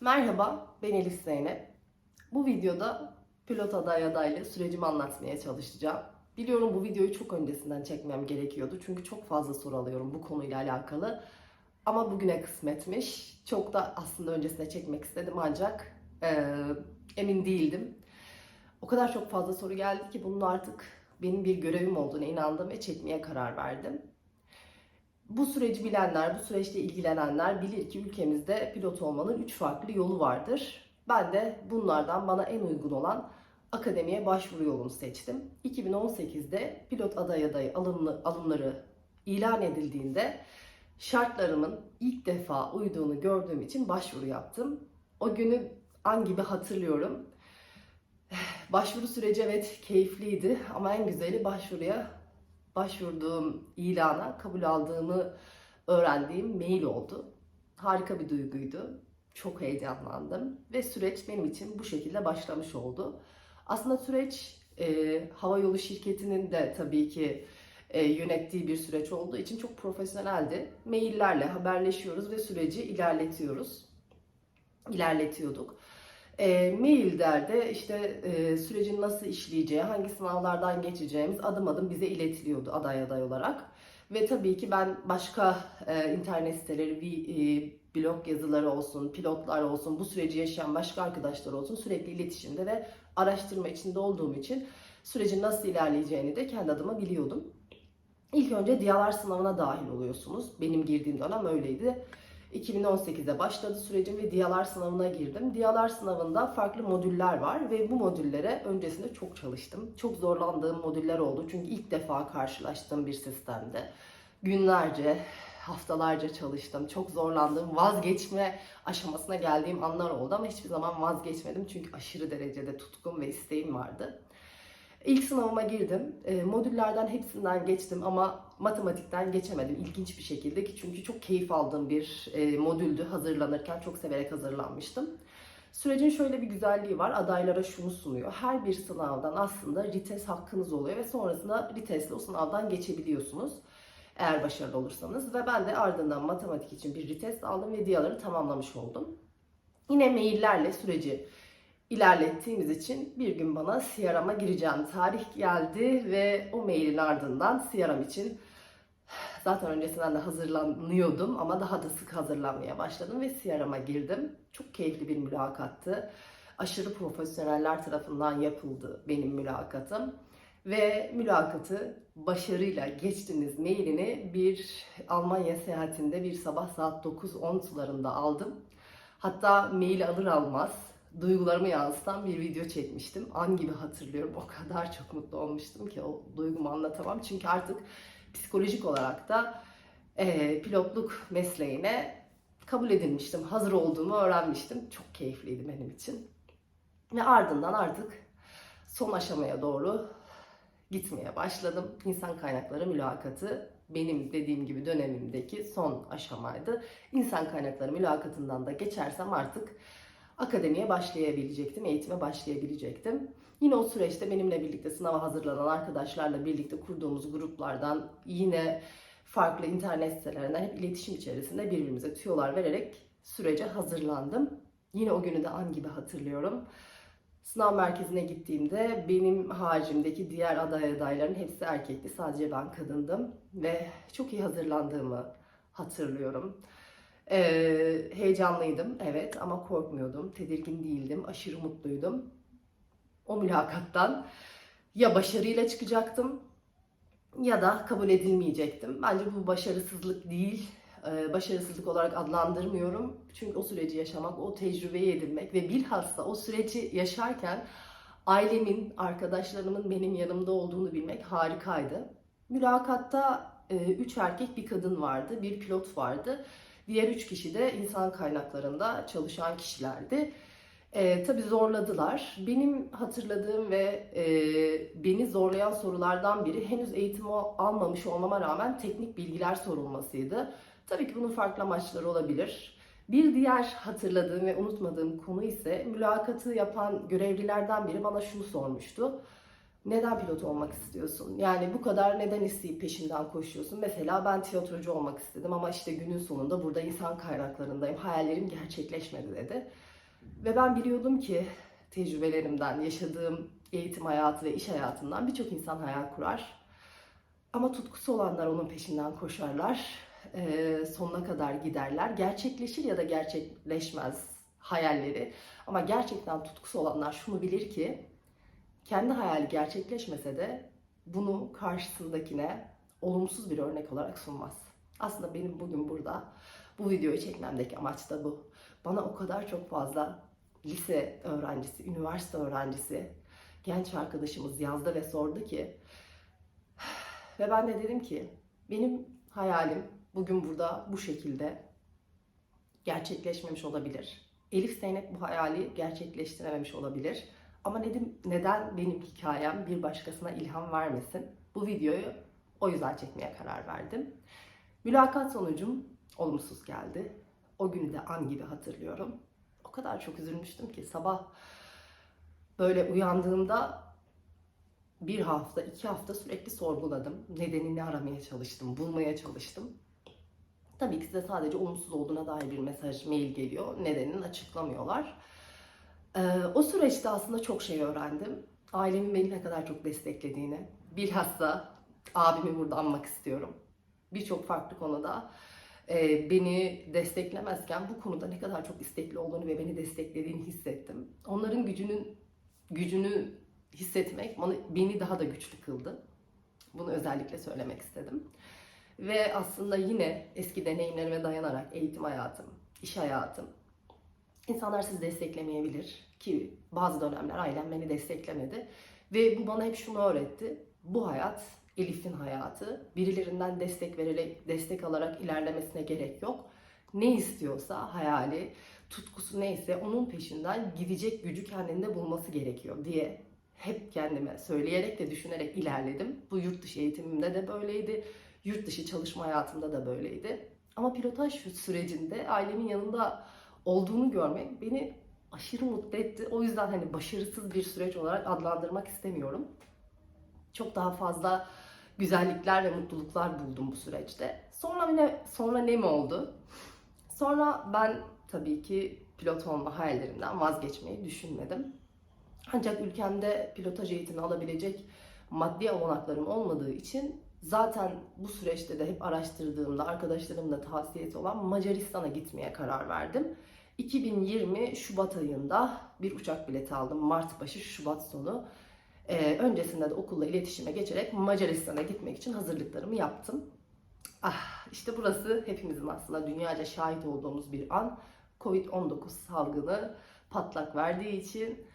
Merhaba, ben Elif Zeynep. Bu videoda pilot aday adaylı sürecimi anlatmaya çalışacağım. Biliyorum bu videoyu çok öncesinden çekmem gerekiyordu çünkü çok fazla soru alıyorum bu konuyla alakalı. Ama bugüne kısmetmiş. Çok da aslında öncesinde çekmek istedim ancak eee, emin değildim. O kadar çok fazla soru geldi ki bunun artık benim bir görevim olduğuna inandım ve çekmeye karar verdim. Bu süreci bilenler, bu süreçte ilgilenenler bilir ki ülkemizde pilot olmanın 3 farklı yolu vardır. Ben de bunlardan bana en uygun olan akademiye başvuru yolunu seçtim. 2018'de pilot aday adayı alımları ilan edildiğinde şartlarımın ilk defa uyduğunu gördüğüm için başvuru yaptım. O günü an gibi hatırlıyorum. Başvuru süreci evet keyifliydi ama en güzeli başvuruya başvurduğum ilana kabul aldığımı öğrendiğim mail oldu. Harika bir duyguydu. Çok heyecanlandım ve süreç benim için bu şekilde başlamış oldu. Aslında süreç e, havayolu şirketinin de tabii ki e, yönettiği bir süreç olduğu için çok profesyoneldi. Maillerle haberleşiyoruz ve süreci ilerletiyoruz. İlerletiyorduk. E, maillerde işte e, sürecin nasıl işleyeceği, hangi sınavlardan geçeceğimiz adım adım bize iletiliyordu aday aday olarak. Ve tabii ki ben başka e, internet siteleri, e, blog yazıları olsun, pilotlar olsun, bu süreci yaşayan başka arkadaşlar olsun sürekli iletişimde ve araştırma içinde olduğum için sürecin nasıl ilerleyeceğini de kendi adıma biliyordum. İlk önce diyalar sınavına dahil oluyorsunuz. Benim girdiğim dönem öyleydi. 2018'de başladı sürecim ve diyalar sınavına girdim. Diyalar sınavında farklı modüller var ve bu modüllere öncesinde çok çalıştım. Çok zorlandığım modüller oldu çünkü ilk defa karşılaştığım bir sistemde. Günlerce, haftalarca çalıştım. Çok zorlandığım, vazgeçme aşamasına geldiğim anlar oldu ama hiçbir zaman vazgeçmedim çünkü aşırı derecede tutkum ve isteğim vardı. İlk sınavıma girdim. E, modüllerden hepsinden geçtim ama matematikten geçemedim ilginç bir şekilde ki çünkü çok keyif aldığım bir e, modüldü hazırlanırken çok severek hazırlanmıştım. Sürecin şöyle bir güzelliği var. Adaylara şunu sunuyor. Her bir sınavdan aslında rites hakkınız oluyor ve sonrasında ritesle o sınavdan geçebiliyorsunuz. Eğer başarılı olursanız ve ben de ardından matematik için bir rites aldım ve diyaları tamamlamış oldum. Yine maillerle süreci ilerlettiğimiz için bir gün bana CRM'a gireceğim tarih geldi ve o mailin ardından CRM için zaten öncesinden de hazırlanıyordum ama daha da sık hazırlanmaya başladım ve CRM'a girdim. Çok keyifli bir mülakattı. Aşırı profesyoneller tarafından yapıldı benim mülakatım. Ve mülakatı başarıyla geçtiniz mailini bir Almanya seyahatinde bir sabah saat 9-10 sularında aldım. Hatta mail alır almaz duygularımı yansıtan bir video çekmiştim. An gibi hatırlıyorum. O kadar çok mutlu olmuştum ki o duygumu anlatamam. Çünkü artık psikolojik olarak da e, pilotluk mesleğine kabul edilmiştim. Hazır olduğumu öğrenmiştim. Çok keyifliydi benim için. Ve ardından artık son aşamaya doğru gitmeye başladım. İnsan kaynakları mülakatı benim dediğim gibi dönemimdeki son aşamaydı. İnsan kaynakları mülakatından da geçersem artık akademiye başlayabilecektim, eğitime başlayabilecektim. Yine o süreçte benimle birlikte sınava hazırlanan arkadaşlarla birlikte kurduğumuz gruplardan yine farklı internet sitelerinden hep iletişim içerisinde birbirimize tüyolar vererek sürece hazırlandım. Yine o günü de an gibi hatırlıyorum. Sınav merkezine gittiğimde benim haricimdeki diğer aday adayların hepsi erkekti. Sadece ben kadındım ve çok iyi hazırlandığımı hatırlıyorum. Ee, heyecanlıydım evet ama korkmuyordum. Tedirgin değildim. Aşırı mutluydum. O mülakattan ya başarıyla çıkacaktım ya da kabul edilmeyecektim. Bence bu başarısızlık değil. Ee, başarısızlık olarak adlandırmıyorum. Çünkü o süreci yaşamak, o tecrübeyi edinmek ve bilhassa o süreci yaşarken ailemin, arkadaşlarımın benim yanımda olduğunu bilmek harikaydı. Mülakatta 3 erkek bir kadın vardı, bir pilot vardı. Diğer üç kişi de insan kaynaklarında çalışan kişilerdi. E, tabii zorladılar. Benim hatırladığım ve e, beni zorlayan sorulardan biri henüz eğitimi almamış olmama rağmen teknik bilgiler sorulmasıydı. Tabii ki bunun farklı amaçları olabilir. Bir diğer hatırladığım ve unutmadığım konu ise mülakatı yapan görevlilerden biri bana şunu sormuştu. Neden pilot olmak istiyorsun? Yani bu kadar neden isteyip peşinden koşuyorsun? Mesela ben tiyatrocu olmak istedim ama işte günün sonunda burada insan kaynaklarındayım. Hayallerim gerçekleşmedi dedi. Ve ben biliyordum ki tecrübelerimden, yaşadığım eğitim hayatı ve iş hayatından birçok insan hayal kurar. Ama tutkusu olanlar onun peşinden koşarlar. Ee, sonuna kadar giderler. Gerçekleşir ya da gerçekleşmez hayalleri. Ama gerçekten tutkusu olanlar şunu bilir ki kendi hayali gerçekleşmese de bunu karşısındakine olumsuz bir örnek olarak sunmaz. Aslında benim bugün burada bu videoyu çekmemdeki amaç da bu. Bana o kadar çok fazla lise öğrencisi, üniversite öğrencisi, genç arkadaşımız yazdı ve sordu ki ve ben de dedim ki benim hayalim bugün burada bu şekilde gerçekleşmemiş olabilir. Elif Zeynep bu hayali gerçekleştirememiş olabilir. Ama dedim neden benim hikayem bir başkasına ilham vermesin? Bu videoyu o yüzden çekmeye karar verdim. Mülakat sonucum olumsuz geldi. O günü de an gibi hatırlıyorum. O kadar çok üzülmüştüm ki sabah böyle uyandığımda bir hafta, iki hafta sürekli sorguladım. Nedenini aramaya çalıştım, bulmaya çalıştım. Tabii ki size sadece olumsuz olduğuna dair bir mesaj, mail geliyor. Nedenini açıklamıyorlar. Ee, o süreçte aslında çok şey öğrendim. Ailemin beni ne kadar çok desteklediğini, bilhassa abimi burada anmak istiyorum. Birçok farklı konuda e, beni desteklemezken bu konuda ne kadar çok istekli olduğunu ve beni desteklediğini hissettim. Onların gücünün gücünü hissetmek beni daha da güçlü kıldı. Bunu özellikle söylemek istedim. Ve aslında yine eski deneyimlerime dayanarak eğitim hayatım, iş hayatım, insanlar sizi desteklemeyebilir ki bazı dönemler ailem beni desteklemedi. Ve bu bana hep şunu öğretti. Bu hayat Elif'in hayatı. Birilerinden destek vererek, destek alarak ilerlemesine gerek yok. Ne istiyorsa hayali, tutkusu neyse onun peşinden gidecek gücü kendinde bulması gerekiyor diye hep kendime söyleyerek ve düşünerek ilerledim. Bu yurt dışı eğitimimde de böyleydi. Yurt dışı çalışma hayatımda da böyleydi. Ama pilotaj sürecinde ailemin yanında olduğunu görmek beni aşırı mutlu etti. O yüzden hani başarısız bir süreç olarak adlandırmak istemiyorum. Çok daha fazla güzellikler ve mutluluklar buldum bu süreçte. Sonra ne sonra ne mi oldu? Sonra ben tabii ki pilot olma hayallerimden vazgeçmeyi düşünmedim. Ancak ülkemde pilotaj eğitimi alabilecek maddi olanaklarım olmadığı için zaten bu süreçte de hep araştırdığımda arkadaşlarımın da tavsiyesi olan Macaristan'a gitmeye karar verdim. 2020 Şubat ayında bir uçak bileti aldım. Mart başı Şubat sonu. Ee, öncesinde de okulla iletişime geçerek Macaristan'a gitmek için hazırlıklarımı yaptım. Ah, işte burası hepimizin aslında dünyaca şahit olduğumuz bir an. Covid-19 salgını patlak verdiği için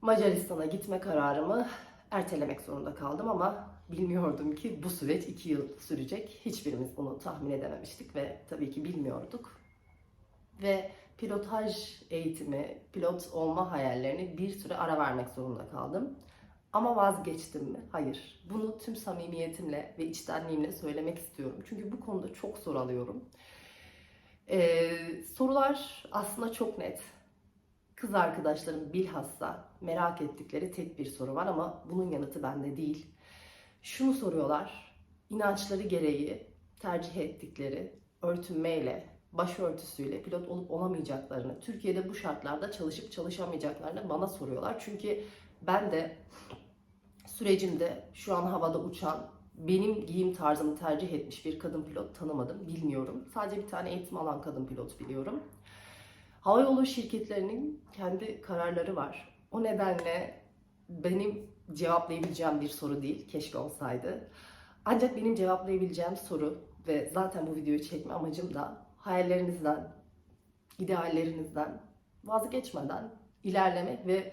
Macaristan'a gitme kararımı ertelemek zorunda kaldım ama bilmiyordum ki bu süreç iki yıl sürecek. Hiçbirimiz bunu tahmin edememiştik ve tabii ki bilmiyorduk. Ve pilotaj eğitimi, pilot olma hayallerini bir süre ara vermek zorunda kaldım. Ama vazgeçtim mi? Hayır. Bunu tüm samimiyetimle ve içtenliğimle söylemek istiyorum. Çünkü bu konuda çok soru alıyorum. Ee, sorular aslında çok net. Kız arkadaşlarım bilhassa merak ettikleri tek bir soru var ama bunun yanıtı bende değil. Şunu soruyorlar. İnançları gereği tercih ettikleri örtünmeyle, başörtüsüyle pilot olup olamayacaklarını, Türkiye'de bu şartlarda çalışıp çalışamayacaklarını bana soruyorlar. Çünkü ben de sürecimde şu an havada uçan, benim giyim tarzımı tercih etmiş bir kadın pilot tanımadım, bilmiyorum. Sadece bir tane eğitim alan kadın pilot biliyorum. Havayolu şirketlerinin kendi kararları var. O nedenle benim cevaplayabileceğim bir soru değil, keşke olsaydı. Ancak benim cevaplayabileceğim soru ve zaten bu videoyu çekme amacım da hayallerinizden, ideallerinizden vazgeçmeden ilerlemek ve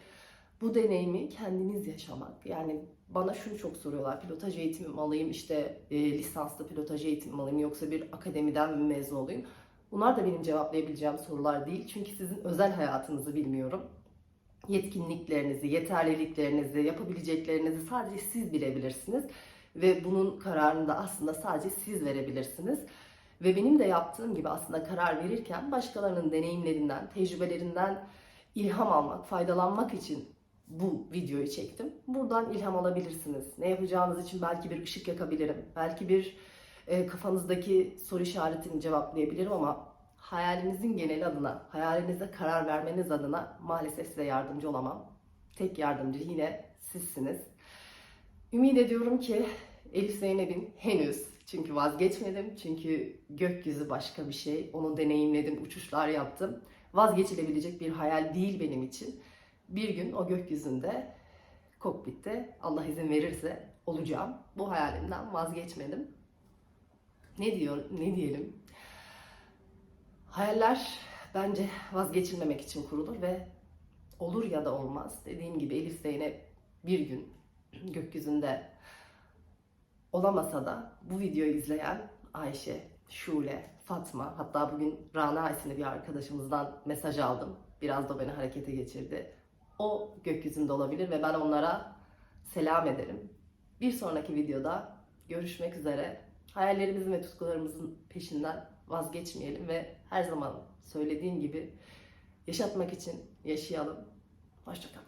bu deneyimi kendiniz yaşamak. Yani bana şunu çok soruyorlar. Pilotaj eğitimi mi alayım, işte e, lisanslı pilotaj eğitimi mi alayım yoksa bir akademiden mi mezun olayım? Bunlar da benim cevaplayabileceğim sorular değil. Çünkü sizin özel hayatınızı bilmiyorum. Yetkinliklerinizi, yeterliliklerinizi, yapabileceklerinizi sadece siz bilebilirsiniz. Ve bunun kararını da aslında sadece siz verebilirsiniz. Ve benim de yaptığım gibi aslında karar verirken başkalarının deneyimlerinden, tecrübelerinden ilham almak, faydalanmak için bu videoyu çektim. Buradan ilham alabilirsiniz. Ne yapacağınız için belki bir ışık yakabilirim. Belki bir e, kafanızdaki soru işaretini cevaplayabilirim ama hayalinizin genel adına, hayalinize karar vermeniz adına maalesef size yardımcı olamam. Tek yardımcı yine sizsiniz. Ümit ediyorum ki Elif Zeynep'in henüz çünkü vazgeçmedim. Çünkü gökyüzü başka bir şey. Onu deneyimledim, uçuşlar yaptım. Vazgeçilebilecek bir hayal değil benim için. Bir gün o gökyüzünde, kokpitte Allah izin verirse olacağım. Bu hayalimden vazgeçmedim. Ne diyor, ne diyelim? Hayaller bence vazgeçilmemek için kurulur ve olur ya da olmaz. Dediğim gibi Elif Zeynep bir gün gökyüzünde olamasa da bu videoyu izleyen Ayşe, Şule, Fatma hatta bugün Rana isimli bir arkadaşımızdan mesaj aldım. Biraz da beni harekete geçirdi. O gökyüzünde olabilir ve ben onlara selam ederim. Bir sonraki videoda görüşmek üzere. Hayallerimizin ve tutkularımızın peşinden vazgeçmeyelim ve her zaman söylediğim gibi yaşatmak için yaşayalım. Hoşçakalın.